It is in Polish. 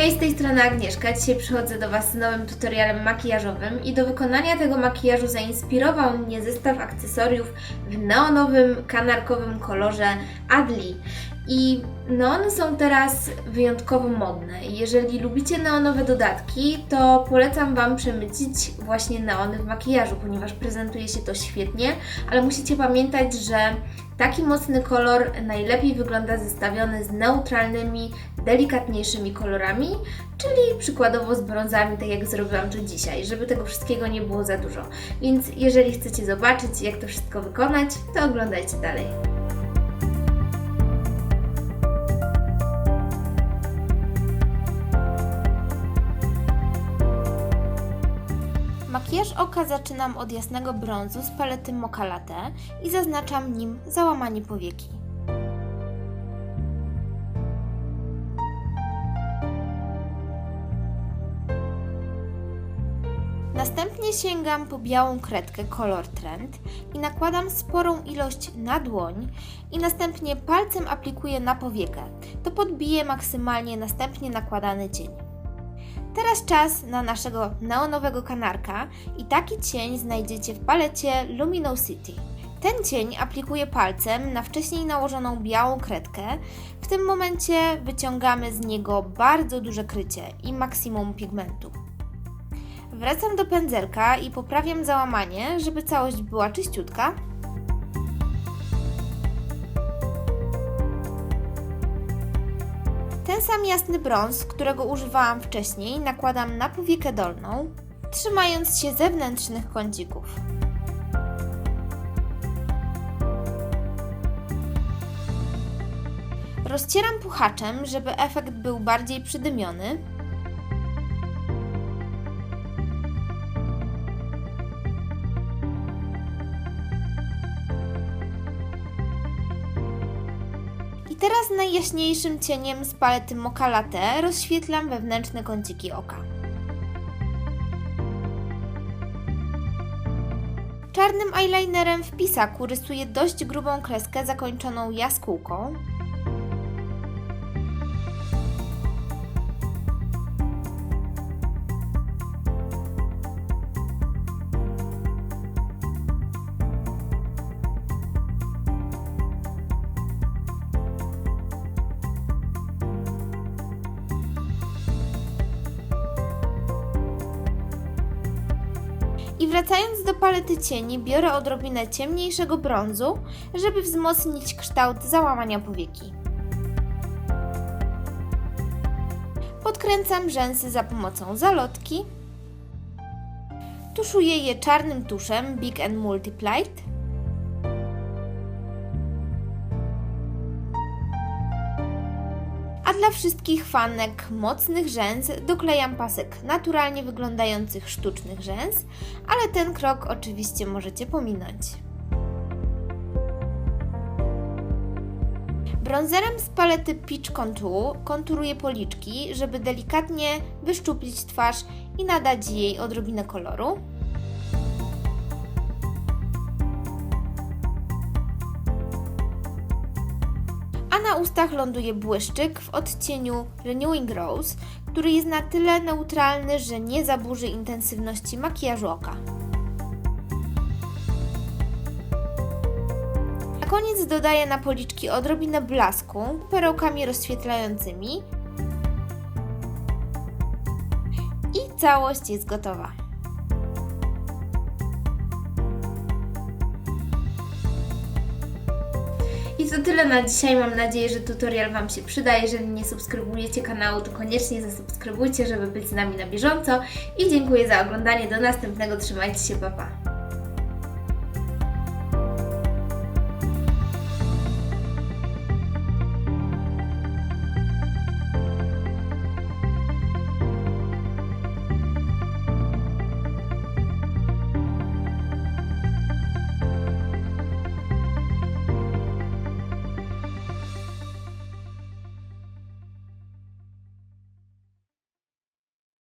Hej, z tej strony Agnieszka. Dzisiaj przychodzę do Was z nowym tutorialem makijażowym i do wykonania tego makijażu zainspirował mnie zestaw akcesoriów w neonowym, kanarkowym kolorze Adli. I neony są teraz wyjątkowo modne. Jeżeli lubicie neonowe dodatki, to polecam Wam przemycić właśnie neony w makijażu, ponieważ prezentuje się to świetnie, ale musicie pamiętać, że taki mocny kolor najlepiej wygląda zestawiony z neutralnymi, delikatniejszymi kolorami, czyli przykładowo z brązami, tak jak zrobiłam to dzisiaj, żeby tego wszystkiego nie było za dużo. Więc jeżeli chcecie zobaczyć, jak to wszystko wykonać, to oglądajcie dalej. Makijaż oka zaczynam od jasnego brązu z palety Mocha Latte i zaznaczam nim załamanie powieki. Następnie sięgam po białą kredkę Color Trend i nakładam sporą ilość na dłoń i następnie palcem aplikuję na powiekę. To podbije maksymalnie następnie nakładany cień. Teraz czas na naszego neonowego kanarka i taki cień znajdziecie w palecie Luminosity. Ten cień aplikuję palcem na wcześniej nałożoną białą kredkę. W tym momencie wyciągamy z niego bardzo duże krycie i maksimum pigmentu. Wracam do pędzelka i poprawiam załamanie, żeby całość była czyściutka. Ten sam jasny brąz, którego używałam wcześniej, nakładam na powiekę dolną, trzymając się zewnętrznych kącików. Rozcieram puchaczem, żeby efekt był bardziej przydymiony. Teraz najjaśniejszym cieniem z palety Mocha Latte rozświetlam wewnętrzne kąciki oka. Czarnym eyelinerem w pisaku rysuję dość grubą kreskę zakończoną jaskółką. Wracając do palety cieni, biorę odrobinę ciemniejszego brązu, żeby wzmocnić kształt załamania powieki. Podkręcam rzęsy za pomocą zalotki. Tuszuję je czarnym tuszem Big and Multiplied. Dla wszystkich fanek mocnych rzęs doklejam pasek naturalnie wyglądających sztucznych rzęs, ale ten krok oczywiście możecie pominąć. Bronzerem z palety Peach Contour konturuję policzki, żeby delikatnie wyszczuplić twarz i nadać jej odrobinę koloru. Na ustach ląduje błyszczyk w odcieniu Renewing Rose, który jest na tyle neutralny, że nie zaburzy intensywności makijażu oka. Na koniec dodaję na policzki odrobinę blasku perełkami rozświetlającymi i całość jest gotowa. To tyle na dzisiaj. Mam nadzieję, że tutorial Wam się przyda. Jeżeli nie subskrybujecie kanału, to koniecznie zasubskrybujcie, żeby być z nami na bieżąco. I dziękuję za oglądanie. Do następnego. Trzymajcie się, papa. Pa.